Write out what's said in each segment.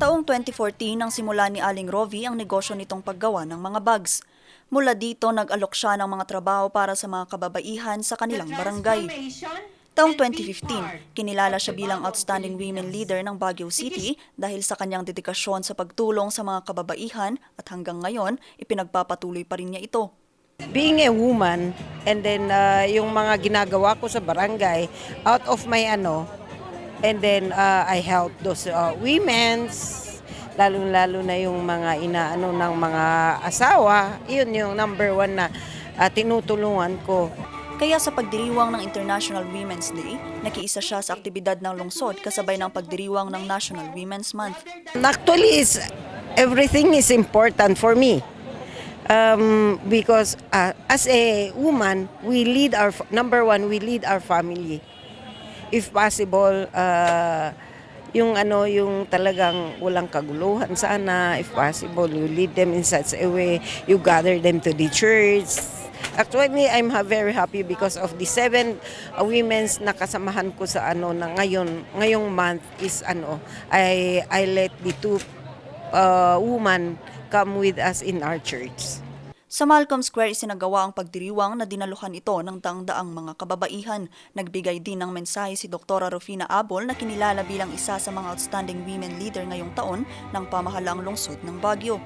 Taong 2014 nang simula ni Aling Rovi ang negosyo nitong paggawa ng mga bags. Mula dito, nag-alok siya ng mga trabaho para sa mga kababaihan sa kanilang barangay. Taong 2015, kinilala siya bilang Outstanding Women Leader ng Baguio City dahil sa kanyang dedikasyon sa pagtulong sa mga kababaihan at hanggang ngayon, ipinagpapatuloy pa rin niya ito. being a woman and then uh, yung mga ginagawa ko sa barangay out of my ano and then uh, I help those uh, women's lalong-lalo na yung mga inaano ng mga asawa yun yung number one na uh, tinutulungan ko Kaya sa pagdiriwang ng International Women's Day, nakiisa siya sa aktibidad ng lungsod kasabay ng pagdiriwang ng National Women's Month. Actually, is everything is important for me. Um, because uh, as a woman, we lead our number one, we lead our family. If possible, uh, yung ano, yung talagang walang kaguluhan sana. If possible, you lead them in such a way, you gather them to the church. Actually, I'm very happy because of the seven uh, women's na kasamahan ko sa ano na ngayon, ngayong month is ano, I I let the two uh, woman come with us in our church. Sa Malcolm Square isinagawa ang pagdiriwang na dinaluhan ito ng daang-daang mga kababaihan. Nagbigay din ng mensahe si Dr. Rufina Abol na kinilala bilang isa sa mga outstanding women leader ngayong taon ng pamahalaang lungsod ng Baguio.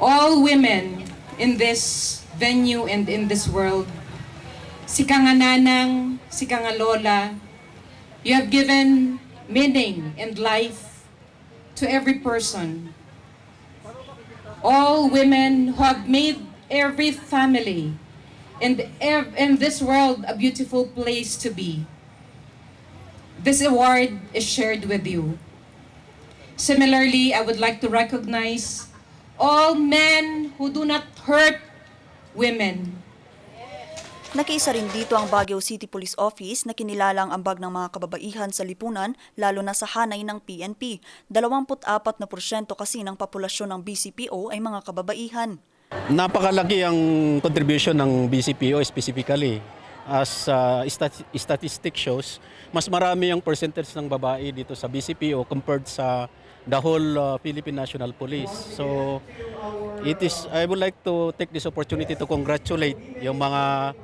all women in this venue and in this world, si ka nga nanang, si ka nga lola, you have given meaning and life to every person. All women who have made every family and ev- in this world a beautiful place to be. This award is shared with you. Similarly, I would like to recognize all men who do not hurt women. Nakiisa rin dito ang Baguio City Police Office na kinilala ang ambag ng mga kababaihan sa lipunan lalo na sa hanay ng PNP. 24% na porsyento kasi ng populasyon ng BCPO ay mga kababaihan. Napakalaki ang contribution ng BCPO specifically. As uh, stat- statistic shows, mas marami ang percentage ng babae dito sa BCPO compared sa the whole uh, Philippine National Police. So it is I would like to take this opportunity to congratulate yung mga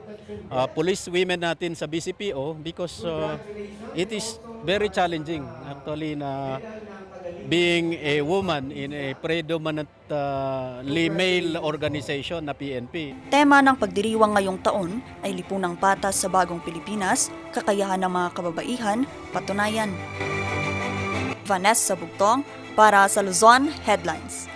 uh, police women natin sa BCPO because uh, it is very challenging actually na being a woman in a predominantly male organization na PNP. Tema ng pagdiriwang ngayong taon ay lipunang patas sa bagong Pilipinas, kakayahan ng mga kababaihan, patunayan. Vanessa Bugtong para sa Luzon Headlines.